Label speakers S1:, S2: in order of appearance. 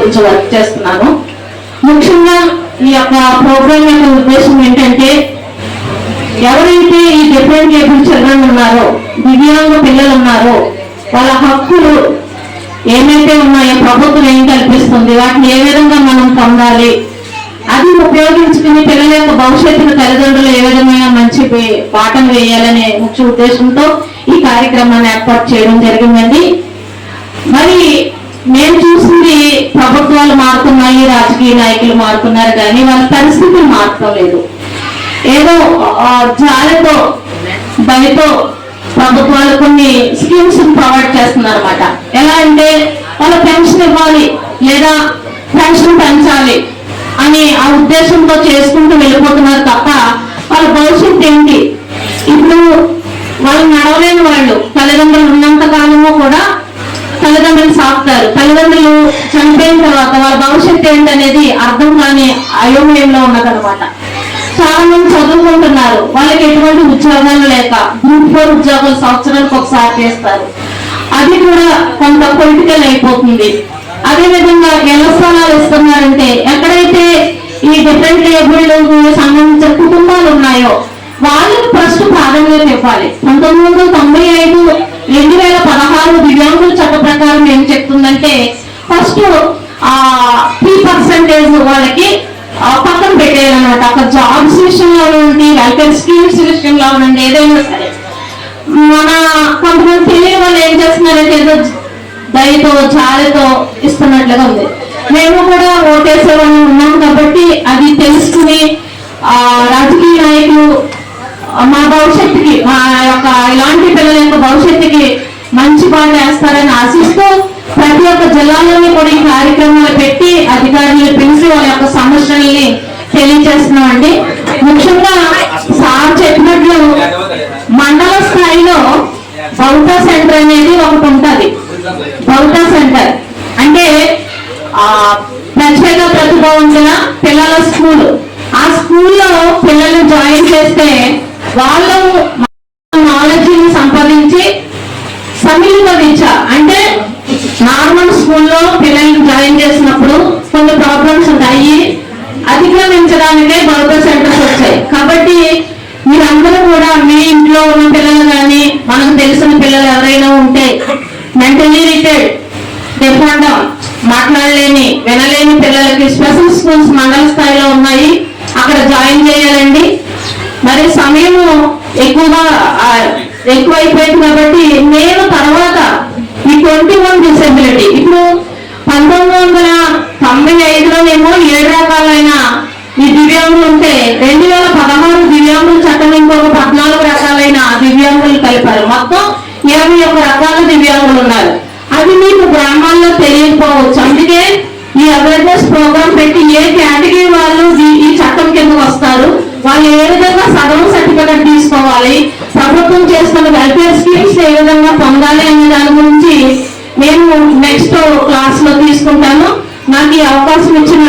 S1: గురించి వర్క్ చేస్తున్నాను. ముఖ్యంగా ఈ యొక్క ప్రోగ్రామ్ యొక్క ఉద్దేశం ఏంటంటే ఎవరైతే ఈ డిఫరెంట్ ఏబుల్ చిల్డ్రన్ ఉన్నారో దివ్యాంగ పిల్లలు ఉన్నారో వాళ్ళ హక్కులు ఏమైతే ఉన్నాయో ప్రభుత్వం ఏం కల్పిస్తుంది వాటిని ఏ విధంగా మనం పొందాలి అది ఉపయోగించుకుని పిల్లల యొక్క భవిష్యత్తును తల్లిదండ్రులు ఏ విధమైన మంచి పాఠం వేయాలనే ముఖ్య ఉద్దేశంతో ఈ కార్యక్రమాన్ని ఏర్పాటు చేయడం జరిగిందండి. మరి నేను చూసింది ప్రభుత్వాలు మారుతున్నాయి రాజకీయ నాయకులు మారుతున్నారు కానీ వాళ్ళ పరిస్థితులు మారటం లేదు. ఏదో జాలతో భయతో దయతో ప్రభుత్వాలు కొన్ని స్కీమ్స్ ప్రొవైడ్ చేస్తున్నారు అనమాట ఎలా అంటే వాళ్ళ పెన్షన్ ఇవ్వాలి లేదా పెన్షన్ పెంచాలి అని ఆ ఉద్దేశంతో చేసుకుంటూ వెళ్ళిపోతున్నారు తప్ప వాళ్ళ భవిష్యత్తు ఏంటి? ఇప్పుడు వాళ్ళు నడవలేని వాళ్ళు తల్లిదండ్రులు ఉన్నంత కాలము కూడా సాగుతారు. తల్లిదండ్రులు చనిపోయిన తర్వాత వాళ్ళ భవిష్యత్తు ఏంటనేది అర్థం కాని అయోమయంలో ఉన్నదనమాట చాలా మంది చదువుకుంటున్నారు. వాళ్ళకి ఎటువంటి ఉద్యోగాలు లేక గ్రూప్ ఫోర్ ఉద్యోగాలు సంవత్సరానికి ఒకసారి చేస్తారు. అది కూడా కొంత పొలిటికల్ అయిపోతుంది. అదే విధంగా ఇళ్ళ స్థలాలు ఇస్తున్నారంటే ఎక్కడైతే ఈ డిఫరెంట్ ఏబుల్డ్ సంబంధించిన కుటుంబాలు ఉన్నాయో వాళ్ళకి ఫస్ట్ ప్రాధాన్యత ఇవ్వాలి. పంతొమ్మిది వందల తొంభై ఐదు రెండు వేల పదహారు దివ్యాంగుల చట్ట ప్రకారం ఏం చెప్తుందంటే ఫస్ట్ త్రీ పర్సెంటేజ్ వాళ్ళకి పక్కన పెట్టేయాలన్నమాట. ఒక జాబ్స్ విషయంలో ఉండి వెల్ఫేర్ స్కీమ్స్ విషయంలో ఉండండి ఏదైనా సరే. మన కొంతమంది తెలియని వాళ్ళు ఏం చేస్తున్నారంటే ఏదో దయతో జాలితో ఇస్తున్నట్లుగా ఉంది. మేము కూడా ఓటేసే వాళ్ళు ఉన్నాం కాబట్టి అది తెలుసుకుని రాజకీయ నాయకులు మా భవిష్యత్తుకి మా యొక్క ఇలాంటి పిల్లల యొక్క భవిష్యత్తుకి మంచి పనులు వేస్తారని ఆశిస్తూ ప్రతి ఒక్క జిల్లాలోని కూడా ఈ కార్యక్రమాలు పెట్టి అధికారులు పిలిచి వాళ్ళ యొక్క సమస్యల్ని తెలియజేస్తున్నామండి. ముఖ్యంగా సార్ చెప్పినట్లు మండల స్థాయిలో బౌద్ధ సెంటర్ అనేది ఒకటి ఉంటుంది. బౌద్ధ సెంటర్. అంటే ఆ ప్రత్యేక ఉంచిన పిల్లల స్కూల్. ఆ స్కూల్లో పిల్లలు జాయిన్ చేస్తే వాళ్ళు సమ్మిళిత అంటే నార్మల్ స్కూల్లో పిల్లల్ని జాయిన్ చేసినప్పుడు కొన్ని ప్రాబ్లమ్స్ ఉంటాయి. అతిక్రమించడానికే బౌద్ధ సెంటర్స్ వచ్చాయి. కాబట్టి మీరందరూ కూడా మీ ఇంట్లో ఉన్న పిల్లలు కానీ మనకు తెలిసిన పిల్లలు ఎవరైనా ఉంటే మెంటలీ రిటైర్డ్ డిఫరెంట్ మాట్లాడలేని వినలేని పిల్లలకి స్పెషల్ స్కూల్స్ మండల స్థాయిలో ఉన్నాయి. అక్కడ జాయిన్ చేయాలండి. మరి సమయం ఎక్కువగా ఎక్కువైపోయింది కాబట్టి నేను తర్వాత ఈ ట్వంటీ వన్ డిసెబిలిటీ. ఇప్పుడు పంతొమ్మిది వందల తొంభై ఐదులోనేమో ఏడు రకాలైన ఈ దివ్యాంగులు ఉంటే రెండు వేల పదహారు దివ్యాంగుల చట్టం ఇంకొక పద్నాలుగు రకాలైన దివ్యాంగులు కలిపారు. మొత్తం ఇరవై ఒక్క రకాల దివ్యాంగులు ఉన్నారు. అది మీకు గ్రామాల్లో తెలియకపోవచ్చు. అందుకే ఈ అవేర్నెస్ ప్రోగ్రామ్ పెట్టి ఏ కేటగిరీ వాళ్ళు ఈ- చట్టం కింద వస్తారు? వాళ్ళు ఏ విధంగా సగం సర్టిఫికెట్ తీసుకోవాలి? వెల్ఫేర్ స్కీమ్స్ ఏ విధంగా పొందాలి అనే దాని గురించి నేను నెక్స్ట్ క్లాస్లో తీసుకుంటాను. నాకు ఈ అవకాశం ఇచ్చిన